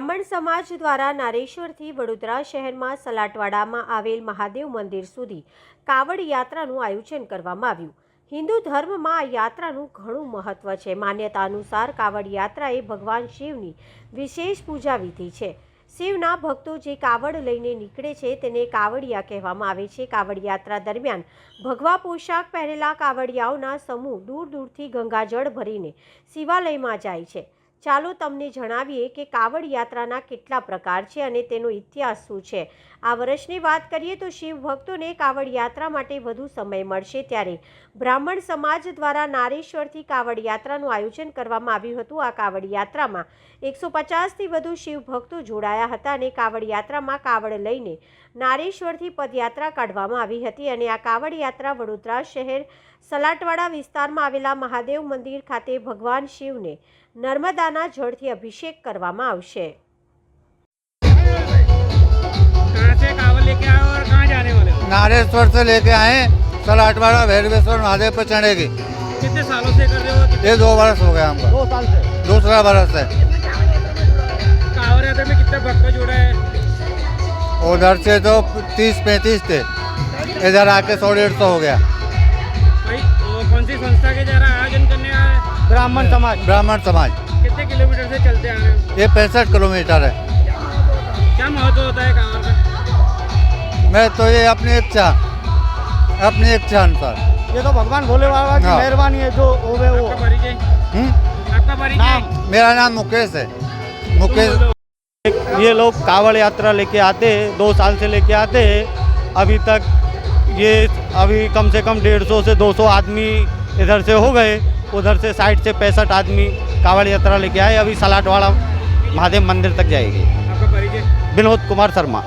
સમાજ દ્વારા નારેશ્વરથી વડોદરા શહેરમાં સલાટવાડામાં આવેલ મહાદેવ મંદિર સુધી કાવડ યાત્રાનું આયોજન કરવામાં આવ્યું. હિન્દુ ધર્મમાં આ યાત્રાનું ઘણું મહત્વ છે. માન્યતા અનુસાર કાવડ યાત્રા એ ભગવાન શિવની વિશેષ પૂજા વિધિ છે. શિવના ભક્તો જે કાવડ લઈને નીકળે છે તેને કાવડિયા કહેવામાં આવે છે. કાવડ યાત્રા દરમિયાન ભગવા પોશાક પહેરેલા કાવડિયાઓના સમૂહ દૂર દૂરથી ગંગાજળ ભરીને શિવાલયમાં જાય છે. ચાલો તમને જણાવીએ કે કાવડ યાત્રાના કેટલા પ્રકાર છે અને તેનો ઇતિહાસ શું છે. આ વર્ષની વાત કરીએ તો શિવ ભક્તોને કાવડ યાત્રા માટે વધુ સમય મળશે ત્યારે બ્રાહ્મણ સમાજ દ્વારા નારેશ્વરથી કાવડ યાત્રાનું આયોજન કરવામાં આવ્યું હતું. આ કાવડ યાત્રામાં એકસો પચાસથી વધુ શિવ ભક્તો જોડાયા હતા અને કાવડ યાત્રામાં કાવડ લઈને નારેશ્વરથી પદયાત્રા કાઢવામાં આવી હતી અને આ કાવડ યાત્રા વડોદરા શહેર સલાટવાડા વિસ્તારમાં આવેલા મહાદેવ મંદિર ખાતે ભગવાન શિવને નર્મદાના જળથી અભિષેક કરવામાં આવશે कहाँ से कावड़ लेके आए हो और कहाँ जाने वाले हो नारेश्वर से लेके आए सलाटवाड़ा भैरवेश्वर महादेव पर चढ़ेगी कितने सालों से कर रहे हो कितने ये दो बरस हो गया हमको दो साल से दूसरा बरस है कावड़ यात्रा में कितने भक्त जुड़े हैं उधर से तो तीस पैंतीस थे इधर आके सौ डेढ़ सौ हो गया भाई वो कौन सी संस्था के जरा आयोजन करने आए हैं? ब्राह्मण समाज। ब्राह्मण समाज। कितने किलोमीटर से चलते आ रहे हो? ये पैंसठ किलोमीटर है। क्या महत्व होता है कावड़ का मैं तो ये अपनी इच्छा अपनी इच्छा अनुसार। ये तो भगवान भोले बाबा की हाँ। मेहरबानी है जो होवे वो। आपका परिचय? हम्म? आपका परिचय? मेरा नाम मुकेश है। मुकेश ये लोग कावड़ यात्रा लेके आते हैं दो साल से लेके आते हैं। अभी तक ये अभी कम से कम डेढ़ सौ से दो सौ आदमी इधर से हो गए। उधर से साइड से पैंसठ आदमी कावड़ यात्रा लेके आए अभी सलाटवाड़ा महादेव मंदिर तक जाएगी आपका परिचय विनोद कुमार शर्मा